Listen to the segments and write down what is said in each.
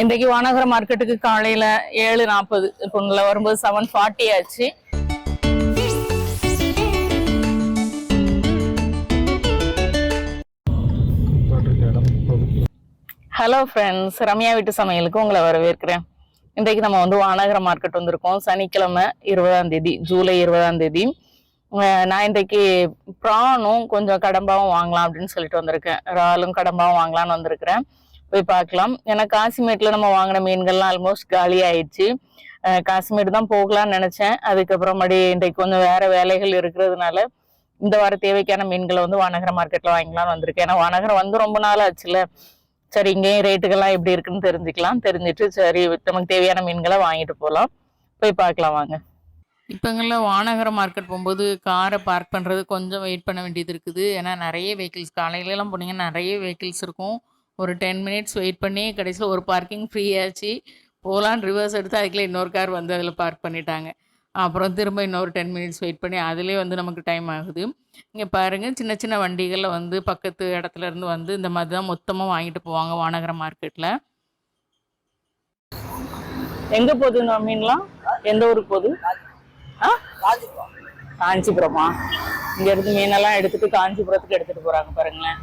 இன்றைக்கு வானகர மார்க்கெட்டுக்கு காலையில ஏழு நாற்பது இப்போ வரும்போது செவன் ஃபார்ட்டி ஆச்சு. ஹலோ ஃப்ரெண்ட்ஸ் ரம்யா வீட்டு சமையலுக்கு உங்களை வரவேற்கிறேன். இன்றைக்கு நம்ம வந்து வானகர மார்க்கெட் வந்திருக்கோம். சனிக்கிழமை இருபதாம் தேதி ஜூலை இருபதாம் தேதி. நான் இன்றைக்கு ப்ரானும் கொஞ்சம் கடம்பாவும் வாங்கலாம் அப்படின்னு சொல்லிட்டு வந்திருக்கேன். இறாலும் கடம்பாவும் வாங்கலாம்னு வந்திருக்கிறேன். போய் பார்க்கலாம். ஏன்னா காசிமேட்ல நம்ம வாங்கின மீன்கள்லாம் ஆல்மோஸ்ட் காலி ஆயிடுச்சு காசிமேட் காசிமேடு தான் போகலாம்னு நினைச்சேன். அதுக்கப்புறம் மறுபடி இன்றைக்கு கொஞ்சம் வேற வேலைகள் இருக்கிறதுனால இந்த வார தேவைக்கான மீன்களை வந்து வானகர மார்க்கெட்ல வாங்கிக்கலாம்னு வந்திருக்கேன். ஏன்னா வானகரம் வந்து ரொம்ப நாள் ஆச்சுல சரி இங்கேயும் ரேட்டுகள்லாம் எப்படி இருக்குன்னு தெரிஞ்சுக்கலாம். தெரிஞ்சுட்டு சரி நமக்கு தேவையான மீன்களை வாங்கிட்டு போகலாம் போய் பார்க்கலாம் வாங்க. இப்போங்கெல்லாம் வானகர மார்க்கெட் போகும்போது காரை பார்க் பண்ணுறது கொஞ்சம் வெயிட் பண்ண வேண்டியது இருக்குது. ஏன்னா நிறைய வெஹிக்கிள்ஸ் காலையிலலாம் போனீங்கன்னா நிறைய வெஹிக்கிள்ஸ் இருக்கும். ஒரு டென் மினிட்ஸ் வெயிட் பண்ணி கடைசியில் ஒரு பார்க்கிங் ஃப்ரீ ஆச்சு. போகலான்னு ரிவர்ஸ் எடுத்து அதுக்குள்ளே இன்னொரு கார் வந்து அதில் பார்க் பண்ணிட்டாங்க. அப்புறம் திரும்ப இன்னொரு டென் மினிட்ஸ் வெயிட் பண்ணி அதிலே வந்து நமக்கு டைம் ஆகுது. இங்கே பாருங்கள் சின்ன சின்ன வண்டிகளில் வந்து பக்கத்து இடத்துல இருந்து வந்து இந்த மாதிரி தான் மொத்தமாக வாங்கிட்டு போவாங்க வானகர மார்க்கெட்டில் எங்கே போகுது இந்த மீன்லாம் எந்த ஊருக்கு போகுது? ஆ? காஞ்சிபுரமா. இங்கேருந்து மீனெல்லாம் எடுத்துகிட்டு காஞ்சிபுரத்துக்கு எடுத்துகிட்டு போகிறாங்க பாருங்களேன்.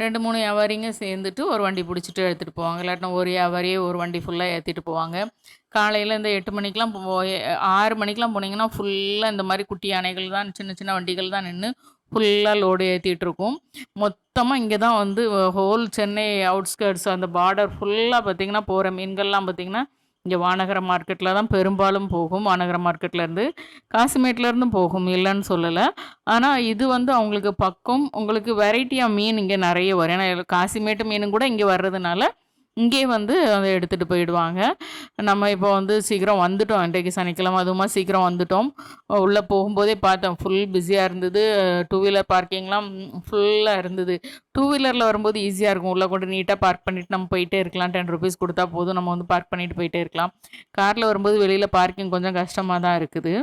ரெண்டு மூணு வியாபாரிங்க சேர்ந்துட்டு ஒரு வண்டி பிடிச்சிட்டு எடுத்துகிட்டு போவாங்க. இல்லாட்டினா ஒரு வியாபாரியே ஒரு வண்டி ஃபுல்லாக ஏற்றிட்டு போவாங்க. காலையில் இந்த எட்டு மணிக்கெலாம் போய் ஆறு மணிக்கெலாம் போனீங்கன்னா ஃபுல்லாக இந்த மாதிரி குட்டி யானைகள் தான் சின்ன சின்ன வண்டிகள் தான் நின்று ஃபுல்லாக லோடு ஏற்றிட்டு இருக்கும். மொத்தமாக இங்கே தான் வந்து ஹோல் சென்னை அவுட்ஸ்கர்ட்ஸ் அந்த பார்டர் ஃபுல்லாக பார்த்தீங்கன்னா போகிற மீன்கள்லாம் பார்த்தீங்கன்னா இங்கே வானகர மார்க்கெட்டில் தான் பெரும்பாலும் போகும். வானகர மார்க்கெட்லேருந்து காசிமேட்லேருந்தும் போகும் இல்லைன்னு சொல்லலை. ஆனால் இது வந்து அவங்களுக்கு பக்கம் உங்களுக்கு வெரைட்டியாக மீன் இங்கே நிறைய வரும். ஏன்னா காசிமேட்டு மீனும் கூட இங்கே வர்றதுனால இங்கே வந்து அதை எடுத்துகிட்டு போயிடுவாங்க. நம்ம இப்போ வந்து சீக்கிரம் வந்துட்டோம். இன்றைக்கு சனிக்கிழமை அதுவுமா சீக்கிரம் வந்துட்டோம். உள்ளே போகும்போதே பார்த்தோம். ஃபுல் பிஸியாக இருந்தது. டூ வீலர் பார்க்கிங்லாம் ஃபுல்லாக இருந்தது. டூ வீலரில் வரும்போது ஈஸியாக இருக்கும். உள்ளே கொண்டு நீட்டாக பார்க் பண்ணிட்டு நம்ம போயிட்டே இருக்கலாம். டென் ருபீஸ் கொடுத்தா போதும். நம்ம வந்து பார்க் பண்ணிட்டு போயிட்டே இருக்கலாம். காரில் வரும்போது வெளியில் பார்க்கிங் கொஞ்சம் கஷ்டமாக தான் இருக்குது.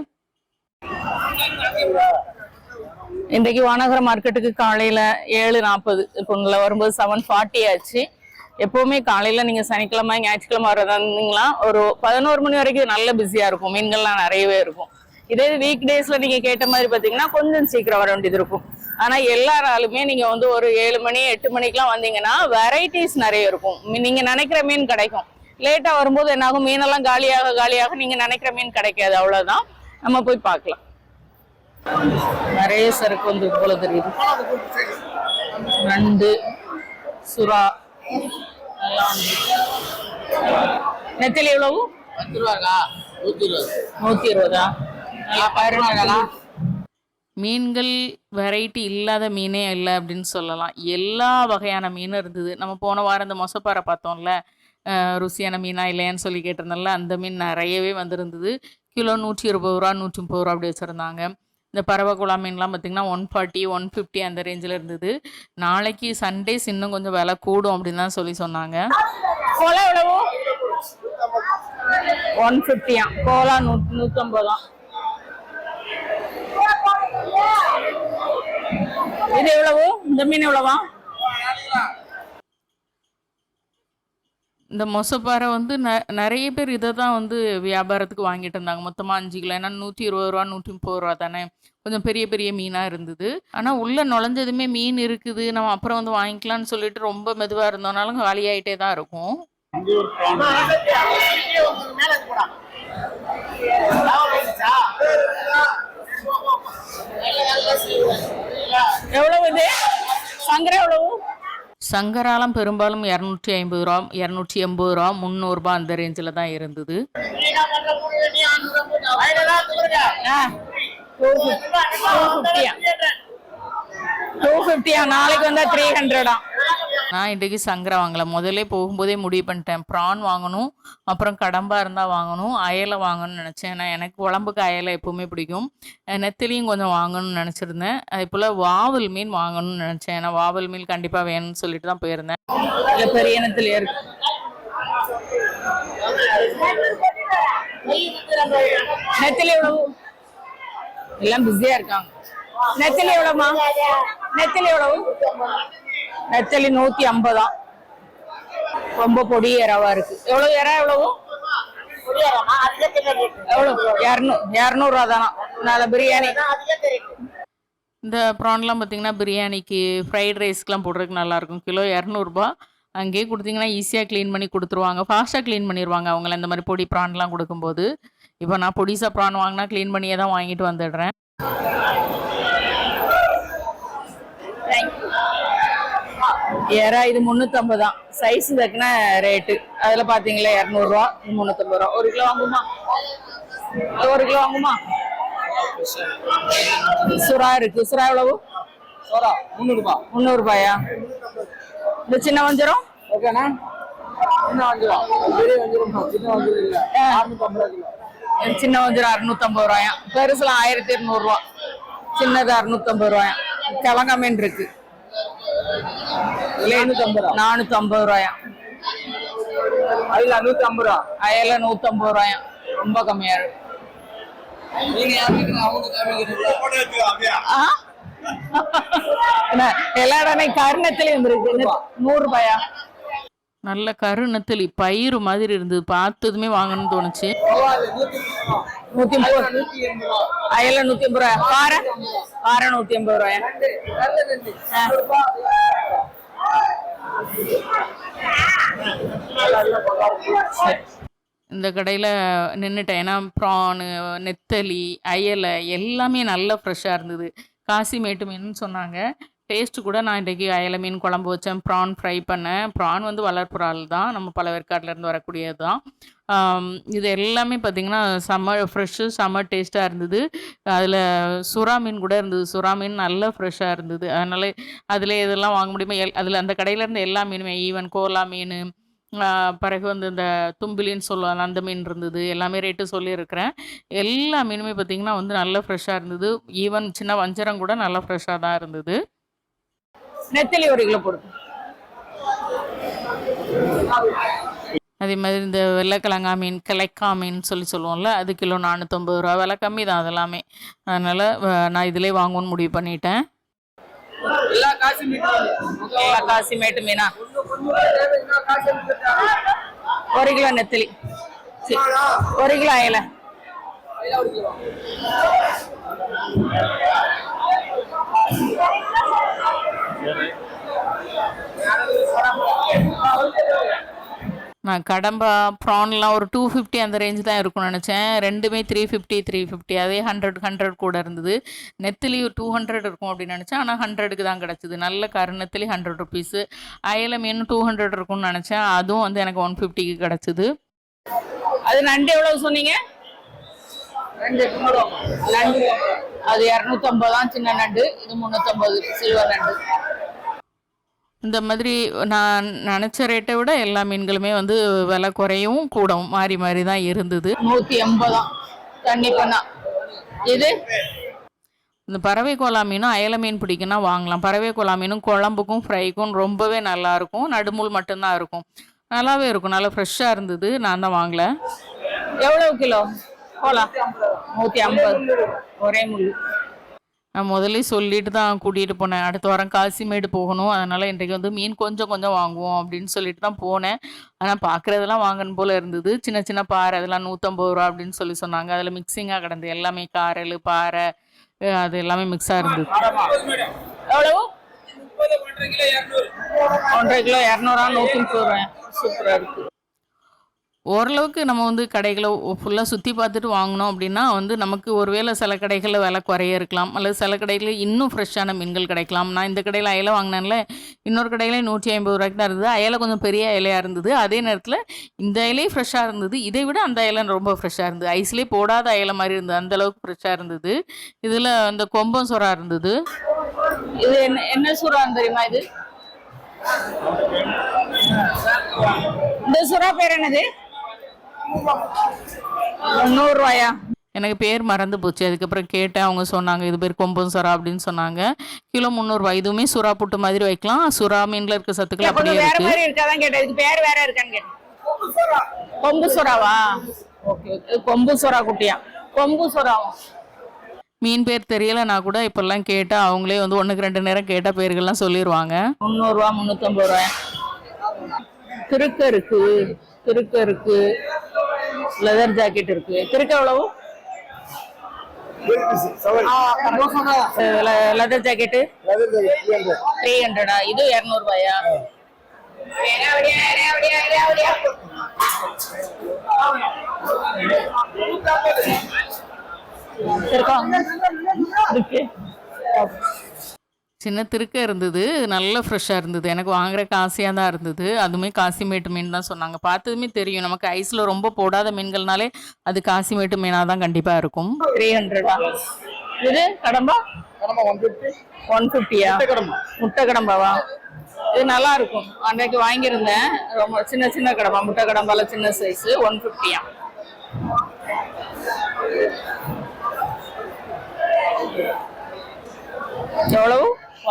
இன்றைக்கு வானகர மார்க்கெட்டுக்கு காலையில் ஏழு நாற்பது. இப்போ வரும்போது செவன் ஃபார்ட்டி ஆச்சு. எப்போவுமே காலையில் நீங்கள் சனிக்கிழமை ஞாயிற்றுக்கிழமை வரதா இருந்தீங்களா ஒரு பதினோரு மணி வரைக்கும் நல்ல பிஸியாக இருக்கும். மீன்கள்லாம் நிறையவே இருக்கும். இதே வீக் டேஸில் நீங்கள் கேட்ட மாதிரி பார்த்தீங்கன்னா கொஞ்சம் சீக்கிரம் வர வேண்டியது இருக்கும். ஆனால் எல்லாராலுமே நீங்கள் வந்து ஒரு ஏழு மணி எட்டு மணிக்கெலாம் வந்தீங்கன்னா வெரைட்டிஸ் நிறைய இருக்கும். நீங்கள் நினைக்கிற மீன் கிடைக்கும். லேட்டாக வரும்போது என்னாகும்? மீனெல்லாம் காலியாக காலியாக நீங்கள் நினைக்கிற மீன் கிடைக்காது. அவ்வளோதான் நம்ம போய் பார்க்கலாம். நிறைய சரக்கு வந்து போல தெரியுது. நண்டு சுறா நெத்திலி எவ்வளவு? நூத்தி இருபது மீன்கள் வெரைட்டி இல்லாத மீனே இல்லை அப்படின்னு சொல்லலாம். எல்லா வகையான மீனும் இருந்தது. நம்ம போன வாரம் இந்த மொசப்பாறை பார்த்தோம்ல ருசியான மீனா இல்லையான்னு சொல்லி கேட்டிருந்தோம்ல அந்த மீன் நிறையவே வந்திருந்தது. கிலோ நூற்றி இருபது ரூபா நூற்றி முப்பது ரூபா அப்படி வச்சுருந்தாங்க. இந்த பறவை குழா மீன்லாம் பார்த்திங்கன்னா ஒன் ஃபார்ட்டி ஒன் ஃபிஃப்டி அந்த ரேஞ்சில் இருந்தது. நாளைக்கு சண்டேஸ் இன்னும் கொஞ்சம் விலை கூடும் அப்படின்னு தான் சொல்லி சொன்னாங்க. கோலா எவ்வளவு? ஒன் ஃபிஃப்டியா கோலா நூ நூற்றம்பதா இது எவ்வளவு? இந்த மீன் எவ்வளவா? இந்த மொசப்பாறை வந்து ந நிறைய பேர் இதை தான் வந்து வியாபாரத்துக்கு வாங்கிட்டு இருந்தாங்க. மொத்தமாக அஞ்சு கிலோ ஏன்னா நூற்றி இருபது ரூபா நூற்றி முப்பது ரூபா தானே. கொஞ்சம் பெரிய பெரிய மீனாக இருந்தது. ஆனால் உள்ளே நுழைஞ்சதுமே மீன் இருக்குது. நம்ம அப்புறம் வந்து வாங்கிக்கலாம்னு சொல்லிட்டு ரொம்ப மெதுவாக இருந்தோம்னாலும் காலியாயிட்டே தான் இருக்கும். எவ்வளவு இது? சங்கரை எவ்வளவு? சங்கராலம் பெரும்பாலும் இரநூற்றி ஐம்பது ரூபா இரநூற்றி எண்பது ரூபா முந்நூறுரூபா அந்த ரேஞ்சில் தான் இருந்தது டூ ஃபிஃப்டியா நாளைக்கு வந்தா த்ரீ ஹண்ட்ரடா நான் இன்றைக்கு சங்கரா வாங்கல. முதல்ல போகும்போதே முடிவு பண்ணிட்டேன். ப்ரான் வாங்கணும் அப்புறம் கடம்பா இருந்தால் வாங்கணும் அயலை வாங்கணும்னு நினச்சேன். நான் எனக்கு உடம்புக்கு அயலை எப்பவுமே பிடிக்கும். நெத்திலையும் நெத்திலியும் கொஞ்சம் வாங்கணும்னு நினச்சிருந்தேன். அதே போல் வாவல் மீன் வாங்கணும்னு நினச்சேன். ஏன்னா வாவல் மீன் கண்டிப்பாக வேணும்னு சொல்லிட்டு தான் போயிருந்தேன். பெரிய இனத்துல இருக்கு. நெத்திலி எவ்வளவு? எல்லாம் பிஸியா இருக்காங்க. நெத்திலி எவ்வளவுமா? நெத்திலி எவ்வளவு? நெத்திலி நூத்தி ஐம்பதா. ரொம்ப பொடி இறாவா இருக்கு. எவ்வளவு இறா எவ்வளவு? எவ்வளவு? இரநூ இரநூறுவா தானா நல்ல பிரியாணி. இந்த ப்ரான்லாம் பார்த்தீங்கன்னா பிரியாணிக்கு ஃப்ரைட் ரைஸ்க்கெலாம் போடுறதுக்கு நல்லாயிருக்கும். கிலோ இரநூறுபா. அங்கேயே கொடுத்தீங்கன்னா ஈஸியாக க்ளீன் பண்ணி கொடுத்துருவாங்க. ஃபாஸ்ட்டாக க்ளீன் பண்ணிடுவாங்க அவங்கள இந்த மாதிரி பொடி ப்ரான்லாம் கொடுக்கும்போது. இப்போ நான் பொடிசா ப்ரான் வாங்கினா க்ளீன் பண்ணியே தான் வாங்கிட்டு வந்துடுறேன். இறா இது முந்நூற்றம்பது தான். சைஸ் தக்குன ரேட்டு அதில் பார்த்தீங்களா இரநூறுவா முந்நூற்றம்பது ரூபா. ஒரு கிலோ வாங்குமா? ஒரு கிலோ வாங்குமா? சுறா இருக்கு. சுறா எவ்வளவு? சோரா முந்நூறுபா. முந்நூறுபாயா? இந்த சின்ன வஞ்சரம்? ஓகேண்ணா சின்ன வஞ்சிரம். பெரிய வஞ்சிரம் சின்ன வஞ்சிரம் இல்லை. அறுநூத்தம்பது கிலோ. சின்ன வஞ்சரம் அறுநூத்தம்பது ரூபாயா? பெருசுலாம் ஆயிரத்தி இருநூறுவா சின்னது அறுநூத்தம்பது ரூபாயா? கிழங்கா மீன் இருக்கு. நானூத்தி ஐம்பது ரூபாயா? அதில் நூற்றி ஐம்பது ரூபா. அயல நூத்தம்பது ரூபாயா? ரொம்ப கம்மியா இருக்கு. நீங்க யாருக்கு அவங்க காமிக்கிறீங்களா ஆ? என்ன, எல்லா இடமே கருணத்திலையும் இருக்கு நூறு ரூபாயா? நல்ல கருநெத்தலி பயிறு மாதிரி இருந்தது. பார்த்ததுமே வாங்கணும்னு தோணுச்சு. நூத்தி ரூபா. அயல நூத்தி ஐம்பது ரூபாயா? பாறை? பாறை நூத்தி ஐம்பது ரூபாயா? இந்த கடையில் நின்றுட்டேன் ஏன்னா ப்ரானு நெத்தலி அயலை எல்லாமே நல்லா ஃப்ரெஷ்ஷாக இருந்தது. காசி மேட்டு மீன் சொன்னாங்க. டேஸ்ட்டு கூட நான் இன்றைக்கி அயலை மீன் குழம்பு வச்சேன் ப்ரான் ஃப்ரை பண்ணேன். ப்ரான் வந்து வளர்ப்புறால் தான் நம்ம பழவேற்காட்டிலேருந்து வரக்கூடியது தான் இது எல்லாமே பார்த்திங்கன்னா செம்ம ஃப்ரெஷ்ஷு செம்ம டேஸ்ட்டாக இருந்தது. அதில் சுறா மீன் கூட இருந்தது. சுறா மீன் நல்லா ஃப்ரெஷ்ஷாக இருந்தது. அதனால் அதில் இதெல்லாம் வாங்க முடியுமா? எல் அதில் அந்த கடையிலேருந்து எல்லா மீனுமே ஈவன் கோலா மீன் பிறகு வந்து இந்த தும்பிலின்னு சொல்லுவாங்க அந்த மீன் இருந்தது. எல்லாமே ரேட்டு சொல்லியிருக்கிறேன். எல்லா மீனுமே பார்த்திங்கன்னா வந்து நல்லா ஃப்ரெஷ்ஷாக இருந்தது. ஈவன் சின்ன வஞ்சரம் கூட நல்லா ஃப்ரெஷ்ஷாக தான் இருந்தது. நெத்திலி ஒரு கிலோ போடு. அதே மாதிரி இந்த வெள்ளைக்கிழங்கா மீன் கிளைக்கா மீன் சொல்லி சொல்லுவோம்ல அது கிலோ நானூற்றம்பது ரூபா. விலை கம்மி தான் அதெல்லாமே. அதனால் நான் இதிலே வாங்கணும்னு முடிவு பண்ணிட்டேன். எல்லா காசு மேட்டு மீனா? ஒரு கிலோ நெத்திலி. ஒரு கிலோ அயல. நான் கடம்பா ப்ரான்லாம் ஒரு டூ ஃபிஃப்டி அந்த ரேஞ்ச் தான் இருக்கும்னு நினச்சேன். ரெண்டுமே த்ரீ ஃபிஃப்டி த்ரீ ஃபிஃப்டி அதே ஹண்ட்ரட் ஹண்ட்ரட் கூட இருந்தது. நெத்திலி டூ ஹண்ட்ரட் இருக்கும் அப்படின்னு நினச்சேன். ஆனால் ஹண்ட்ரடுக்கு தான் கிடச்சிது. நல்ல கரு நெத்திலி ஹண்ட்ரட் ருபீஸு அயல மீன் டூ ஹண்ட்ரட் இருக்கும்னு நினச்சேன். அதுவும் வந்து எனக்கு ஒன் ஃபிஃப்டிக்கு கிடச்சிது. அது நண்டு எவ்வளவு சொன்னீங்க? நண்டு அது இரநூத்தம்பது தான் சின்ன நண்டு. இது முன்னூத்தம்பது. சில்வர் நண்டு. இந்த மாதிரி நான் நினச்ச ரேட்டை விட எல்லா மீன்களுமே வந்து விலை குறையவும் கூடவும் மாறி மாறி தான் இருந்தது. நூத்தி எண்பதாம் பண்ணா இது இந்த பறவை கோலா மீனும் அயல மீன் பிடிக்குன்னா வாங்கலாம். பறவை கோலா மீனும் குழம்புக்கும் ஃப்ரைக்கும் ரொம்பவே நல்லா இருக்கும். நடுமுள் மட்டும்தான் இருக்கும். நல்லாவே இருக்கும். நல்லா ஃப்ரெஷ்ஷாக இருந்தது. நான் தான் வாங்கல. எவ்வளவு கிலோ? போலாம் நூத்தி ஐம்பது. ஒரே முள்ளு நான் முதல்ல சொல்லிட்டு தான் கூட்டிகிட்டு போனேன். அடுத்த வாரம் காசிமேடு போகணும். அதனால் இன்றைக்கு வந்து மீன் கொஞ்சம் கொஞ்சம் வாங்குவோம் அப்படின்னு சொல்லிட்டு தான் போனேன். ஆனால் பார்க்குறதெல்லாம் வாங்கணும் போல் இருந்தது. சின்ன சின்ன பாறை அதெல்லாம் நூற்றம்பது ரூபா அப்படின்னு சொல்லி சொன்னாங்க. அதில் மிக்சிங்காக கிடந்தது. எல்லாமே காரல் பாறை அது எல்லாமே மிக்ஸாக இருந்தது. எவ்வளவு? ஒன்றரை கிலோ இரநூறு. நூத்தி முப்பது ரூபாய். சூப்பரா இருக்கு. ஓரளவுக்கு நம்ம வந்து கடைகளை ஃபுல்லாக சுற்றி பார்த்துட்டு வாங்கினோம் அப்படின்னா வந்து நமக்கு ஒருவேளை சில கடைகளில் விலை குறைய இருக்கலாம். அல்லது சில கடைகளில் இன்னும் ஃப்ரெஷ்ஷான மீன்கள் கிடைக்கலாம். நான் இந்த கடையில் அயலை வாங்கினேன்ல இன்னொரு கடையில் நூற்றி ஐம்பது ரூபாய்க்கு தான் இருந்தது. அயலை கொஞ்சம் பெரிய இலையாக இருந்தது. அதே நேரத்தில் இந்த இலையே ஃப்ரெஷ்ஷாக இருந்தது. இதை விட அந்த இலை ரொம்ப ஃப்ரெஷ்ஷாக இருந்தது. ஐஸ்லேயே போடாத இலை மாதிரி இருந்தது. அந்த அளவுக்கு ஃப்ரெஷ்ஷாக இருந்தது. இதில் அந்த கொம்பம் சுறா இருந்தது. இது என்ன என்ன சுறான்னு தெரியுமா இது? இந்த சுறா பேர் என்னது? நூறு ரூபாயா எனக்கு பேர் மறந்து போச்சு. அதுக்கப்புறம் கேட்டேன். அவங்க சொன்னாங்க இது பேர் கொம்பம் சுறா அப்படின்னு சொன்னாங்க. கிலோ முந்நூறுரூவா இதுவுமே சுறா புட்டு மாதிரி வைக்கலாம். சுறா மீனில் இருக்க சத்துக்கள் அப்படியே இதுக்கு பேர் வேற இருக்கான்னு கொம்பு சுறாவா? ஓகே கொம்பு சுறா குட்டியா? கொம்பு சுறாவும். மீன் பேர் தெரியலைன்னா கூட இப்போல்லாம் கேட்டால் அவங்களே வந்து ஒன்றுக்கு ரெண்டு நேரம் கேட்ட பேர்கள்லாம் சொல்லிடுவாங்க முந்நூறுரூவா முந்நூற்றம்பது ரூபாய்? திருக்க இருக்கு. திருக்க இருக்கு. லெதர் ஜாக்கெட் இருக்கு. திருக்க எவ்வளவு? லெதர் ஜாக்கெட்டு த்ரீ ஹண்ட்ரடா இது இரநூறுபாயா? இருக்கு. சின்ன திருக்க இருந்தது. நல்ல ஃப்ரெஷ்ஷாக இருந்தது. எனக்கு வாங்குறக்கு ஆசையாக தான் இருந்தது. அதுவுமே காசிமேட்டு மீன் தான் சொன்னாங்க. பார்த்ததுமே தெரியும். நமக்கு ஐஸில் ரொம்ப போடாத மீன்கள்னாலே அது காசிமேட்டு மீனாக தான் கண்டிப்பாக இருக்கும். த்ரீ ஹண்ட்ரடா இது கடம்பா? ஒன் ஃபிஃப்டியா முட்டை கடம்பாவா இது நல்லா இருக்கும். அன்றைக்கு வாங்கியிருந்தேன். ரொம்ப சின்ன சின்ன கடம்பா. முட்டை கடம்பால சின்ன சைஸ் ஒன் ஃபிஃப்டியா எவ்வளவு?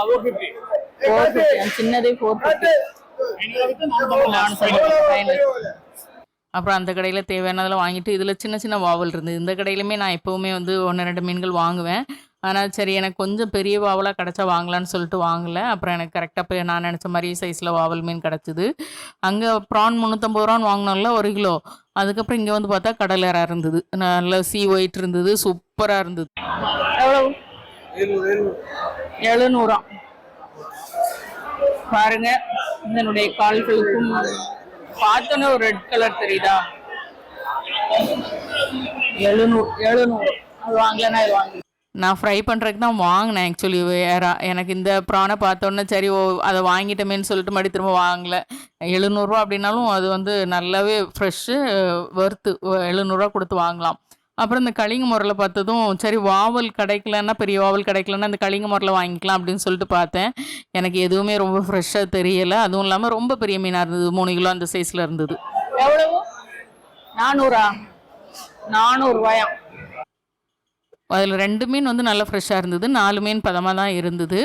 ஃபோர் ஃபிஃப்டி சின்னதே ஃபோர் ஃபிஃப்டி அப்புறம் அந்த கடையில் தேவையானதெல்லாம் வாங்கிட்டு இதில் சின்ன சின்ன வாவல் இருந்தது. இந்த கடையிலுமே நான் எப்போவுமே வந்து ஒன்று ரெண்டு மீன்கள் வாங்குவேன். ஆனால் சரி எனக்கு கொஞ்சம் பெரிய வாவலாக கிடச்சா வாங்கலான்னு சொல்லிட்டு வாங்கலை. அப்புறம் எனக்கு கரெக்டாக போய் நான் நினச்ச மாதிரி சைஸில் வாவல் மீன் கிடச்சிது. அங்கே ப்ரான் முந்நூற்றம்பது ரூபான்னு வாங்கினோம்ல ஒரு கிலோ. அதுக்கப்புறம் இங்கே வந்து பார்த்தா கடலரா இருந்தது. நல்ல சீ ஒயிட் இருந்தது சூப்பராக இருந்தது. எவ்வளவு? எழுநூறாம் பாருங்க இதனுடைய கால்களுக்கும் பார்த்தோன்னே ஒரு ரெட் கலர் தெரியுதா? எழுநூறு எழுநூறு. அது வாங்கலன்னா இது வாங்கி. நான் ஃப்ரை பண்ணுறதுக்கு தான் வாங்கினேன் ஆக்சுவலி வேறா எனக்கு இந்த ப்ரானை பார்த்தோன்னே சரி ஓ அதை வாங்கிட்டோமேன்னு சொல்லிட்டு மறுபடி திரும்ப வாங்கலை. எழுநூறுவா அப்படின்னாலும் அது வந்து நல்லாவே ஃப்ரெஷ்ஷு வறுத்து எழுநூறுவா கொடுத்து வாங்கலாம். அப்புறம் இந்த கலிங்க முறையில் பார்த்ததும் சரி வாவல் கிடைக்கலன்னா பெரிய வாவல் கிடைக்கலன்னா இந்த கலிங்க முறையில் வாங்கிக்கலாம் அப்படின்னு சொல்லிட்டு பார்த்தேன். எனக்கு எதுவுமே ரொம்ப ஃப்ரெஷ்ஷாக தெரியலை. அதுவும் இல்லாமல் ரொம்ப பெரிய மீனாக இருந்தது. மூணு கிலோ அந்த சைஸில் இருந்தது. எவ்வளவு? நானூறா? நானூறு ரூபாயாம் அதில் ரெண்டு மீன் வந்து நல்லா ஃப்ரெஷ்ஷாக இருந்தது. நாலு மீன் பதமாக தான் இருந்தது.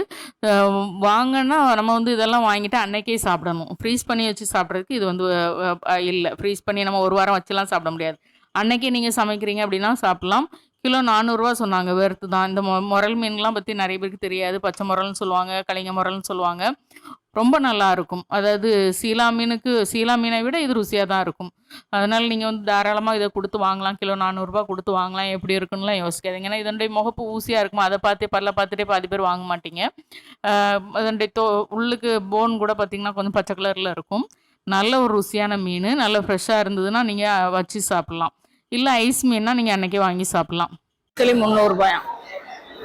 வாங்கன்னா நம்ம வந்து இதெல்லாம் வாங்கிட்டு அன்னைக்கே சாப்பிடணும். ஃப்ரீஸ் பண்ணி வச்சு சாப்பிட்றதுக்கு இது வந்து இல்லை. ஃப்ரீஸ் பண்ணி நம்ம ஒரு வாரம் வச்சுலாம் சாப்பிட முடியாது. அன்னைக்கே நீங்கள் சமைக்கிறீங்க அப்படின்னா சாப்பிட்லாம். கிலோ நானூறுரூவா சொன்னாங்க வெறுத்து தான். இந்த மொ முரல் மீன்லாம் பற்றி நிறைய பேருக்கு தெரியாது. பச்சை முரல்னு சொல்லுவாங்க கலிங்க முரல்னு சொல்லுவாங்க. ரொம்ப நல்லா இருக்கும். அதாவது சீலா மீனுக்கு சீலா மீனை விட இது ருசியாக தான் இருக்கும். அதனால் நீங்கள் வந்து தாராளமாக இதை கொடுத்து வாங்கலாம். கிலோ நானூறுரூபா கொடுத்து வாங்கலாம். எப்படி இருக்குன்னுலாம் யோசிக்காதீங்க. ஏன்னா இதனுடைய முகப்பு ஊசியாக இருக்கும்? அதை பார்த்து பல்ல பார்த்துட்டே பாதி பேர் வாங்க மாட்டீங்க. அதனுடைய தோ உள்ளுக்கு போன் கூட பார்த்தீங்கன்னா கொஞ்சம் பச்சை கலரில் இருக்கும். நல்ல ஒரு ருசியான மீன் நல்ல ஃப்ரெஷ்ஷாக இருந்ததுன்னா நீங்கள் வச்சு சாப்பிட்லாம். இல்லை ஐஸ் மீன்னா நீங்கள் அன்னைக்கே வாங்கி சாப்பிட்லாம். நெத்திலி முந்நூறு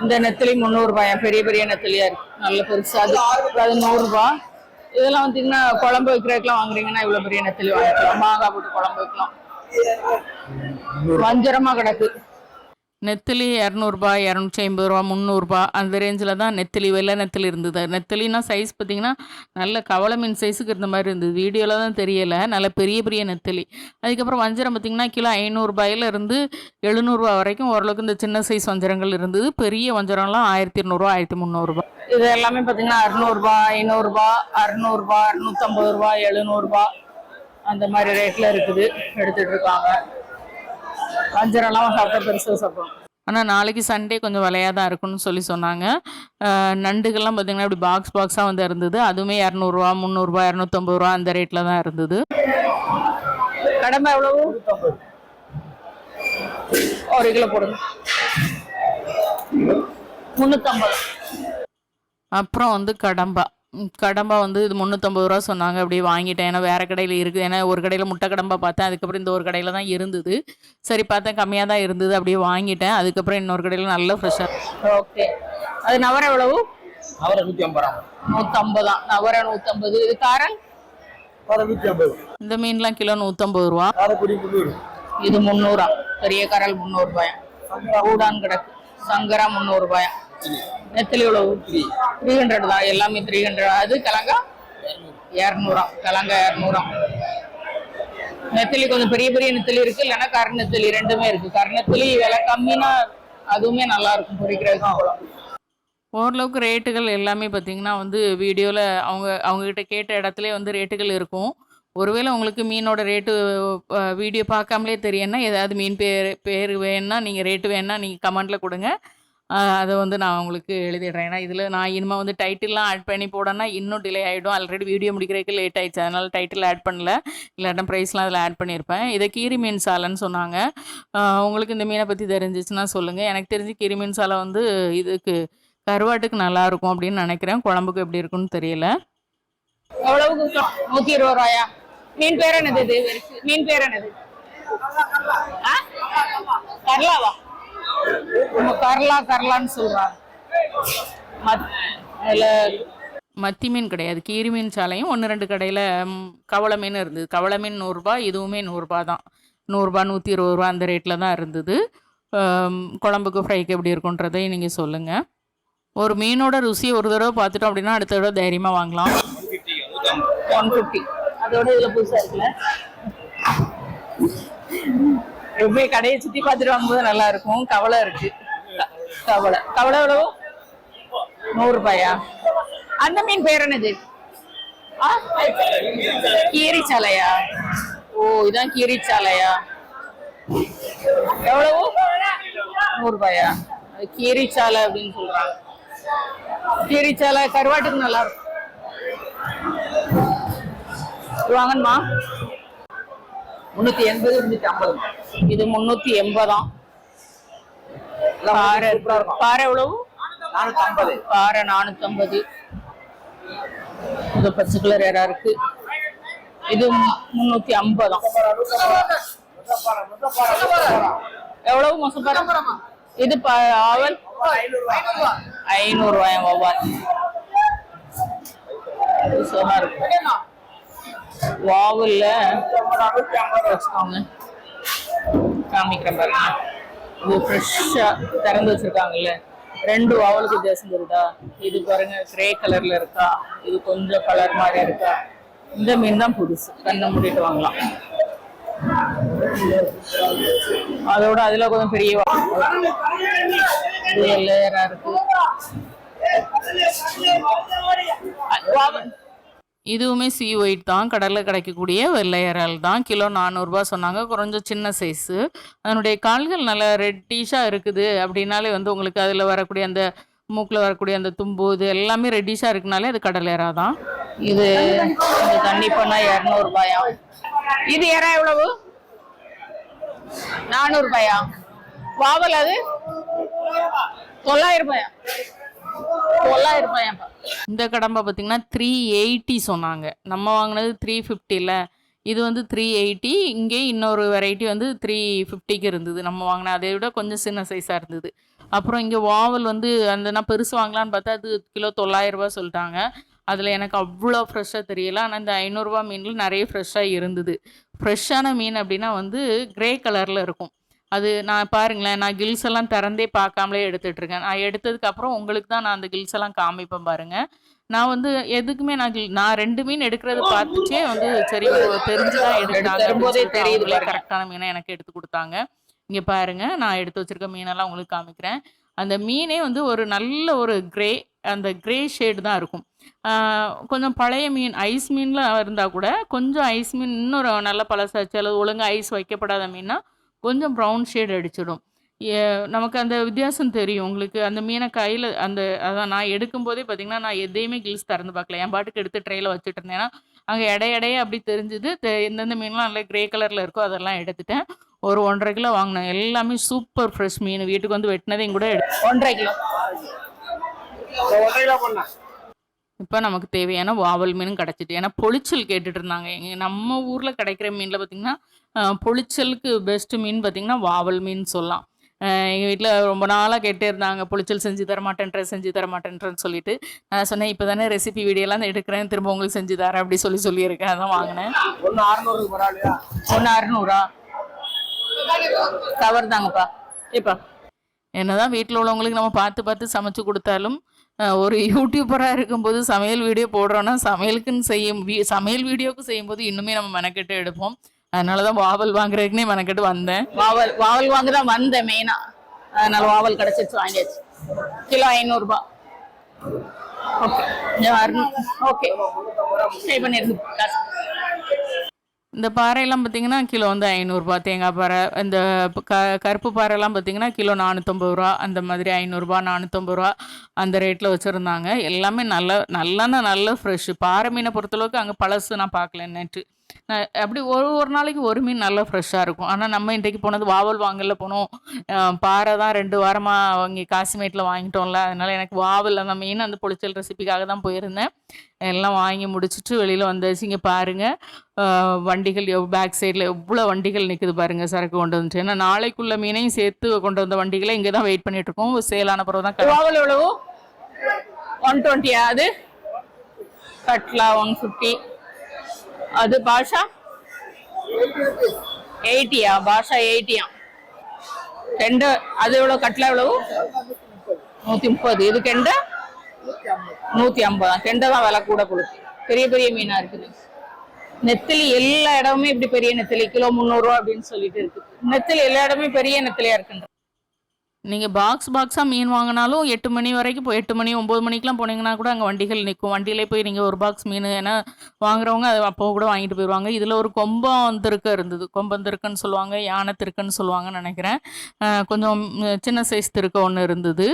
இந்த நெத்திலி முந்நூறுபாயாம் பெரிய பெரிய நெத்திலியாக இருக்குது நல்ல பெருசாக அது அது நூறுரூபா இதெல்லாம் பார்த்தீங்கன்னா குழம்பு வைக்கிறதுக்குலாம் வாங்குறீங்கன்னா இவ்வளோ பெரிய நெத்திலி வாங்கிக்கலாம். மாங்காய் போட்டு குழம்பு வைக்கலாம். வஞ்சரமா கிடக்கு. நெத்திலி இரநூறுபா இரநூற்றி ஐம்பது ரூபா முந்நூறுரூபா அந்த ரேஞ்சில் தான் நெத்திலி வெள்ளை நெத்திலி இருந்தது. நெத்திலினா சைஸ் பார்த்தீங்கன்னா நல்ல கவலை மீன் சைஸுக்கு இருந்த மாதிரி இருந்தது. வீடியோவில் தான் தெரியலை. நல்ல பெரிய பெரிய நெத்திலி. அதுக்கப்புறம் வஞ்சரம் பார்த்தீங்கன்னா கிலோ ஐநூறுபாயில இருந்து எழுநூறுபா வரைக்கும் ஓரளவுக்கு இந்த சின்ன சைஸ் வஞ்சரங்கள் இருந்தது. பெரிய வஞ்சரம்லாம் ஆயிரத்தி இருநூறுபா ஆயிரத்தி முந்நூறுரூபா இது எல்லாமே பார்த்தீங்கன்னா அறுநூறுபா ஐநூறுரூபா அறுநூறுபா அறுநூற்றம்பது ரூபா எழுநூறுபா அந்த மாதிரி ரேட்டில் இருக்குது. எடுத்துகிட்டு இருக்காங்க. வஞ்சரம்லாம் சாப்பிட்டா பெருசாக சாப்பிடும் ஆனால் நாளைக்கு சண்டே கொஞ்சம் விலையாக தான் இருக்கும்னு சொல்லி சொன்னாங்க. நண்டுகள்லாம் பார்த்தீங்கன்னா இப்படி பாக்ஸ் பாக்ஸாக வந்து இருந்தது. அதுவுமே இரநூறுவா முந்நூறுரூவா இரநூத்தம்பது ரூபா அந்த ரேட்டில் தான் இருந்தது. கடமை எவ்வளவு? ஒரு கிலோ போடுங்க. முந்நூற்றம்பது அப்புறம் வந்து கடம்பா. கடம்பா வந்து இது முந்நூற்றம்பது ரூபா சொன்னாங்க. அப்படியே வாங்கிட்டேன். ஏன்னா வேறு கடையில் இருக்குது ஏன்னா ஒரு கடையில் முட்டை கடம்பா பார்த்தேன். அதுக்கப்புறம் இந்த ஒரு கடையில் தான் இருந்தது. சரி பார்த்தேன். கம்மியாக தான் இருந்தது. அப்படியே வாங்கிட்டேன். அதுக்கப்புறம் இன்னொரு கடையில் நல்ல ஃப்ரெஷ்ஷாக ஓகே. அது நவர எவ்வளவு? அவரை நூத்தி ஐம்பது நூற்றம்பதா நவர நூற்றம்பது இது காரல்? இந்த மீன்லாம் கிலோ நூற்றம்பது ரூபா. இது முந்நூறா. பெரிய கரல் முந்நூறு ரூபாயாம் ஊடான் கிடக்கு. சங்கரா முந்நூறு ரூபாயாம் நெத்திலி எவ்வளவு? த்ரீ ஹண்ட்ரட் தான் எல்லாமே த்ரீ ஹண்ட்ரட் அது கலங்கா? இரநூறாம் கலங்கா இரநூறாம் நெத்திலி கொஞ்சம் பெரிய பெரிய நெத்திலி இருக்கு. இல்லைன்னா கரு நெத்திலி ரெண்டுமே இருக்கு. கரு நெத்திலி விலை கம்மினா அதுவுமே நல்லா இருக்கும் பொரிக்கிறதுக்கு அவ்வளோ ஓரளவுக்கு ரேட்டுகள் எல்லாமே பார்த்தீங்கன்னா வந்து வீடியோவில் அவங்க அவங்கக்கிட்ட கேட்ட இடத்துல வந்து ரேட்டுகள் இருக்கும். ஒருவேளை உங்களுக்கு மீனோட ரேட்டு வீடியோ பார்க்காமலே தெரியும்னா ஏதாவது மீன் பேர் பேர் வேணும்னா நீங்கள் ரேட்டு வேணும்னா நீங்கள் கமெண்ட்டில் கொடுங்க. அதை வந்து நான் உங்களுக்கு எழுதிடுறேன். ஏன்னா இதில் நான் இனிமேல் வந்து டைட்டில்லாம் ஆட் பண்ணி போடனா இன்னும் டிலே ஆகிடும் ஆல்ரெடி வீடியோ முடிக்கிறதுக்கு லேட் ஆயிடுச்சு. அதனால் டைட்டில் ஆட் பண்ணல. இல்லாட்டா ப்ரைஸ்லாம் அதில் ஆட் பண்ணியிருப்பேன் இதை கீரி மீன் சாலைன்னு சொன்னாங்க. உங்களுக்கு இந்த மீனை பற்றி தெரிஞ்சிச்சுன்னா சொல்லுங்கள் எனக்கு தெரிஞ்சு கீரி மீன் சாலை வந்து இதுக்கு கருவாட்டுக்கு நல்லா இருக்கும் அப்படின்னு நினைக்கிறேன். குழம்புக்கு எப்படி இருக்குன்னு தெரியல. எவ்வளவுக்கு சொ- நூத்தி இருபது ரூபாயா? மீன் பேர் என்னது இது? மீன் பேர் என்னது? ஆ? கர்லாவா? நம்ம கர்லா கர்லான்னு சொல்றாங்க. மத்- அதுல மத்தி மீன் கிடையாது. கீரி மீன் சாலையும் ஒன்று ரெண்டு கடையில் கவள மீன் இருந்தது. கவள மீன் நூறுரூபா இதுவுமே நூறுரூபா தான். நூறுரூபா நூற்றி இருபது ரூபா அந்த ரேட்டில் தான் இருந்தது. குழம்புக்கு ஃப்ரைக்கு எப்படி இருக்குன்றதையும் நீங்கள் சொல்லுங்கள் ஒரு மீனோட ருசி ஒரு தடவை பார்த்துட்டோம் அப்படின்னா அடுத்த தடவை தைரியமாக வாங்கலாம். One fifty. அதோட இதுல புதுசா இருக்குல்ல? எப்படி கடையை சுத்தி பார்த்துட்டு வாங்கும்போது நல்லா இருக்கும். கவலை இருக்கு. கவலை. கவலை எவ்வளவு? நூறு ரூபாயா? அந்த மீன் பேர் என்னது? ஆ? கீரிச்சாலையா? ஓ இதான் கீரிச்சாலையா? எவ்வளவு? நூறு ரூபாயா? கீரிச்சாலை அப்படின்னு சொல்றாங்க. கீரிச்சாலை கருவாட்டுக்கு நல்லா இருக்கும். வாங்கம்மா முன்னூத்தி எண்பது முன்னூத்தி ஐம்பது. இது முன்னூத்தி எண்பதாம் பாறை பாறை எவ்வளவு? நானூத்தி ஐம்பது பாறை நானூத்தி ஐம்பது இது பச்சை கலர் ஏரா இருக்கு? இது முன்னூத்தி ஐம்பதாம் எவ்வளவு மொசப்பாறை? இது ஆவல்? ஐநூறு ரூபாய் வவ்வால். புதுசாதான் இருக்கு. வாவல்ல வச்சுக்கோங்க காமிக்கிறேன் பாருங்க. இது ஃப்ரெஷ்ஷா திறந்து வச்சிருக்காங்கல்ல. ரெண்டு வாவலுக்கு வித்தியாசம் தெரியுதா? இது பாருங்க கிரே கலர்ல இருக்கா? இது கொஞ்சம் கலர் மாதிரி இருக்கா? இந்த மீன் தான் புதுசு. கண்ணை மூடிட்டு வாங்கலாம். அதோட அதுல கொஞ்சம் பெரிய வாவல். லேயரா இருக்கு. இதுவுமே சி ஒயிட் தான். கடலில் கிடைக்கக்கூடிய வெள்ளை இறால் தான். கிலோ நானூறுரூபா சொன்னாங்க. கொஞ்சம் சின்ன சைஸு அதனுடைய கால்கள் நல்லா ரெட்டிஷாக இருக்குது. அப்படின்னாலே வந்து உங்களுக்கு அதில் வரக்கூடிய அந்த மூக்கில் வரக்கூடிய அந்த தும்பு இது எல்லாமே ரெட்டிஷாக இருக்குனாலே அது கடல் இறா தான். இது இந்த தண்ணி பண்ணால் இரநூறுபாயா? இது இறா எவ்வளவு? நானூறுபாயா? வாவல் அது? தொள்ளாயிரம் ரூபாயா இந்த கடம்பை பார்த்தீங்கன்னா த்ரீ எயிட்டி சொன்னாங்க. நம்ம வாங்கினது த்ரீ ஃபிஃப்டியில் இது வந்து த்ரீ எயிட்டி இங்கே இன்னொரு வெரைட்டி வந்து த்ரீ ஃபிஃப்டிக்கு இருந்தது. நம்ம வாங்கின அதை விட கொஞ்சம் சின்ன சைஸாக இருந்தது. அப்புறம் இங்கே வாவல் வந்து அந்த நான் பெருசு வாங்கலான்னு பார்த்தா அது கிலோ தொள்ளாயிரரூபா சொல்லிட்டாங்க. அதில் எனக்கு அவ்வளோ ஃப்ரெஷ்ஷாக தெரியல. ஆனால் இந்த ஐநூறுரூவா மீனில் நிறைய ஃப்ரெஷ்ஷாக இருந்தது. ஃப்ரெஷ்ஷான மீன் அப்படின்னா வந்து கிரே கலரில் இருக்கும். அது நான் பாருங்களேன் நான் கில்ஸ் எல்லாம் திறந்தே பார்க்காமலே எடுத்துட்டு இருக்கேன் நான் எடுத்ததுக்கு அப்புறம் உங்களுக்கு தான் நான் அந்த கில்ஸ் எல்லாம் காமிப்பேன் பாருங்க. நான் வந்து எதுக்குமே நான் நான் ரெண்டு மீன் எடுக்கிறது பார்த்துச்சே வந்து சரி தெரிஞ்சுதான் எடுத்தாங்க. கரெக்டான மீனை எனக்கு எடுத்து கொடுத்தாங்க. இங்க பாருங்க நான் எடுத்து வச்சிருக்க மீனெல்லாம் உங்களுக்கு காமிக்கிறேன். அந்த மீனே வந்து ஒரு நல்ல ஒரு கிரே அந்த கிரே ஷேடு தான் இருக்கும். கொஞ்சம் பழைய மீன் ஐஸ் மீன்ல இருந்தால் கூட கொஞ்சம் ஐஸ் மீன் இன்னொரு நல்ல பழசாச்சு அல்லது ஒழுங்கா ஐஸ் வைக்கப்படாத மீன்னா கொஞ்சம் ப்ரௌன் ஷேட் அடிச்சிடும். ஏ- நமக்கு அந்த வித்தியாசம் தெரியும். உங்களுக்கு அந்த மீனை கையில் அந்த அதான் நான் எடுக்கும்போதே பார்த்தீங்கன்னா நான் எதையுமே கில்ஸ் திறந்து பார்க்கல என் பாட்டுக்கு எடுத்து ட்ரெயில வச்சுட்டு இருந்தேன்னா அங்கே எடை எடையே அப்படி தெரிஞ்சுது. தெ- எந்தெந்த மீன்லாம் நல்லா கிரே கலரில் இருக்கோ அதெல்லாம் எடுத்துட்டேன். ஒரு ஒன்றரை கிலோ வாங்கினேன். எல்லாமே சூப்பர் ஃப்ரெஷ் மீன். வீட்டுக்கு வந்து வெட்டினதையும் கூட எடு ஒன்றரை கிலோ. ஒன்றரை கிலோ பண்ண இப்போ நமக்கு தேவையான வாவல் மீனும் கிடச்சிட்டு ஏன்னா பொளிச்சல் கேட்டுட்டு இருந்தாங்க எங்க நம்ம ஊரில் கிடைக்கிற மீனில் பார்த்தீங்கன்னா பொளிச்சலுக்கு பெஸ்ட் மீன் பார்த்தீங்கன்னா வாவல் மீன் சொல்லலாம். எங்கள் வீட்டில் ரொம்ப நாளாக கேட்டே இருந்தாங்க பொளிச்சல் செஞ்சு தர மாட்டேன்ற செஞ்சு தர மாட்டேன்றேன்னு சொல்லிட்டு. நான் சொன்னேன் இப்போ தானே ரெசிபி வீடியோலாம் எடுக்கிறேன் திரும்ப உங்களுக்கு செஞ்சு தரேன் அப்படி சொல்லி சொல்லியிருக்கேன். அதான் வாங்கினேன். ஒன்று அறுநூறா கவர் தாங்கப்பா இப்பா என்னதான் வீட்டில் உள்ளவங்களுக்கு நம்ம பார்த்து பார்த்து சமைச்சு கொடுத்தாலும் ஒரு யூடியூபராக இருக்கும்போது சமையல் வீடியோ போடுறோன்னா சமையலுக்குன்னு செய்யும் வீ சமையல் வீடியோக்கு செய்யும்போது இன்னுமே நம்ம மெனக்கெட்டு எடுப்போம். அதனால தான் வாவல் வாங்குறதுக்குனே மெனக்கெட்டு வந்தேன். வாவல் வாவல் வாங்க தான் வந்தேன் மெயினா அதனால வாவல் கிடச்சிச்சு வாங்கியாச்சு. கிலோ ஐநூறுபா. ஓகே ஓகே பே பண்ணியிருந்து இந்த பாறையெல்லாம் பார்த்தீங்கன்னா கிலோ வந்து ஐநூறுரூபா தேங்காய் பாறை இந்த க கருப்பு பாறைலாம் பார்த்தீங்கன்னா கிலோ நானூற்றம்பது ரூபா அந்த மாதிரி ஐநூறுரூபா நானூற்றம்பது ரூபா அந்த ரேட்டில் வச்சுருந்தாங்க. எல்லாமே நல்ல நல்லன்னா நல்ல ஃப்ரெஷ்ஷு பாறை மீனை பொறுத்தளவுக்கு அங்கே பழசு நான் பார்க்கல நேற்று அப்படி ஒரு ஒரு நாளைக்கு ஒரு மீன் நல்லா ஃப்ரெஷ்ஷாக இருக்கும். ஆனால் நம்ம இன்றைக்கு போனது வாவல் வாங்கல போனோம். பாறை தான் ரெண்டு வாரமாக வாங்கி காசிமேட்டில் வாங்கிட்டோம்ல. அதனால் எனக்கு வாவல் அந்த மீன் அந்த பொளிச்சல் ரெசிபிக்காக தான் போயிருந்தேன். எல்லாம் வாங்கி முடிச்சுட்டு வெளியில் வந்தாச்சு. இங்கே பாருங்கள் வண்டிகள் எவ் பேக் சைடில் எவ்வளோ வண்டிகள் நிற்குது பாருங்கள் சரக்கு கொண்டு வந்துட்டு. ஏன்னா நாளைக்குள்ள மீனையும் சேர்த்து கொண்டு வந்த வண்டிகளை இங்கே தான் வெயிட் பண்ணிட்டு இருக்கோம். சேலான பிறகு தான் வாவல் எவ்வளவு? ஒன் டுவெண்ட்டியா அது? கட்லா ஒன் ஃபிஃப்டி அது பாஷா? எயிட்டியா பாஷா எயிட்டியா ரெண்டு அது எவ்வளவு? கட்டில் எவ்வளவு? நூத்தி முப்பது. இது கெண்டை நூத்தி ஐம்பதா. கெண்டை தான் விலை கூட கொடுக்கு பெரிய பெரிய மீனா இருக்குது. நெத்திலி எல்லா இடமுமே இப்படி பெரிய நெத்திலி. கிலோ முந்நூறுரூவா அப்படின்னு சொல்லிட்டு இருக்கு. நெத்திலி எல்லா இடமே பெரிய நெத்திலியாக இருக்குன்ற நீங்கள் பாக்ஸ் பாக்ஸாக மீன் வாங்கினாலும் எட்டு மணி வரைக்கும் இப்போ எட்டு மணி ஒம்பது மணிக்கெலாம் போனீங்கன்னா கூட அங்கே வண்டிகள் நிற்கும். வண்டியிலே போய் நீங்கள் ஒரு பாக்ஸ் மீன் ஏன்னா வாங்குறவங்க அதை அப்போ கூட வாங்கிட்டு போயிடுவாங்க இதில் ஒரு கொம்பம் திருக்க இருந்தது. கொம்பம் திருக்குன்னு சொல்லுவாங்க யானை திருக்குன்னு சொல்லுவாங்கன்னு நினைக்கிறேன். கொஞ்சம் சின்ன சைஸ் திருக்க ஒன்று இருந்தது.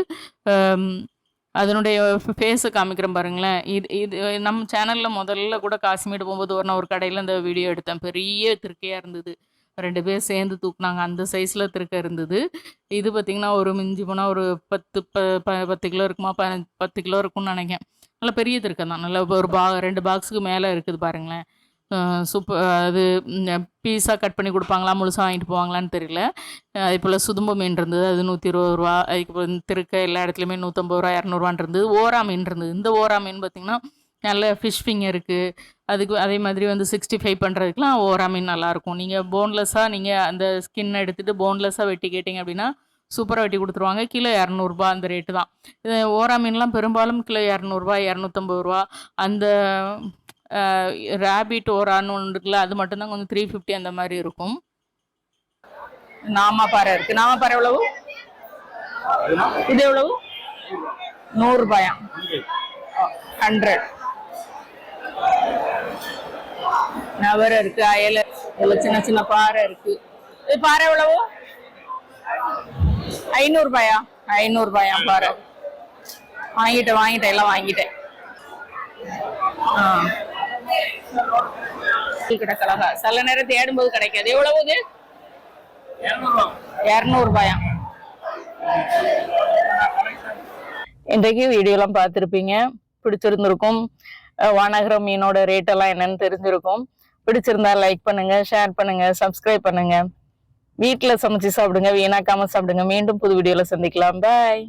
அதனுடைய ஃபேஸை காமிக்கிறேன் பாருங்களேன். இது இது நம்ம சேனலில் முதல்ல கூட காஷ்மீர் போகும்போது ஒரு நான் ஒரு கடையில் இந்த வீடியோ எடுத்தேன். பெரிய திருக்கையாக இருந்தது. ரெண்டு பேர் சேர்ந்து தூக்குனாங்க. அந்த சைஸில் திருக்க இருந்தது. இது பார்த்திங்கன்னா ஒரு மிஞ்சி போனால் ஒரு பத்து ப ப- பத்து கிலோ இருக்குமா? ப பத்து கிலோ இருக்கும்னு நினைக்கிறேன். நல்ல பெரிய திருக்கம் தான். நல்ல ஒரு பா ரெண்டு பாக்ஸுக்கு மேலே இருக்குது பாருங்களேன். சூப்பர் அது பீஸாக கட் பண்ணி கொடுப்பாங்களா? முழுசாக வாங்கிட்டு போவாங்களான்னு தெரியல. அதே போல் சுதும்ப மீன் இருந்தது. அது நூற்றி இருபது ரூபா அதுக்கப்புறம் திருக்க எல்லா இடத்துலையுமே நூற்றம்பது ரூபா இரநூறுவான் இருந்தது. ஓரா மீன் இருந்தது. இந்த ஓரா மீன் பார்த்திங்கன்னா நல்ல ஃபிஷ் ஃபிங்கர் இருக்குது அதுக்கு அதே மாதிரி வந்து சிக்ஸ்டி ஃபைவ் பண்ணுறதுக்குலாம் ஓரா மீன் நல்லாயிருக்கும். நீங்கள் போன்லெஸ்ஸாக நீங்கள் அந்த ஸ்கின் எடுத்துகிட்டு போன்லெஸ்ஸாக வெட்டி கேட்டிங்க அப்படின்னா சூப்பராக வெட்டி கொடுத்துருவாங்க. கிலோ இரநூறுபா அந்த ரேட்டு தான். இது ஓரா மீன்லாம் பெரும்பாலும் கிலோ இரநூறுபா இரநூத்தம்பது ரூபா. அந்த ரேபிட் ஓரான்னு ஒன்று இருக்குல்ல அது மட்டும்தான் கொஞ்சம் த்ரீ ஃபிஃப்டி அந்த மாதிரி இருக்கும். நாமப்பாறை பாறை இருக்கு எவ்வளவு? இது எவ்வளவு? நூறுரூபாயா ஹண்ட்ரட் நவரை இருக்கு அயல சின்ன சின்ன பாறை இருக்கு. இது பாறை எவ்வளவு? ஐநூறு ரூபாயா ஐநூறு ரூபாயா பாறை? வாங்கிட்டேன் வாங்கிட்டேன் எல்லாம் வாங்கிட்டேன். கிடக்கலகா சில நேரம் தேடும்போது கிடைக்காது. எவ்வளவு இது? இரநூறு ரூபாயா இன்றைக்கு வீடியோலாம் பார்த்துருப்பீங்க. பிடிச்சிருந்திருக்கும். வானகரம் மீனோட ரேட் எல்லாம் என்னன்னு தெரிஞ்சிருக்கும். பிடிச்சிருந்தா லைக் பண்ணுங்க ஷேர் பண்ணுங்க சப்ஸ்கிரைப் பண்ணுங்க. வீட்டில் சமைச்சு சாப்பிடுங்க வீணாக்காம சாப்பிடுங்க. மீண்டும் புது வீடியோவில் சந்திக்கலாம். பாய்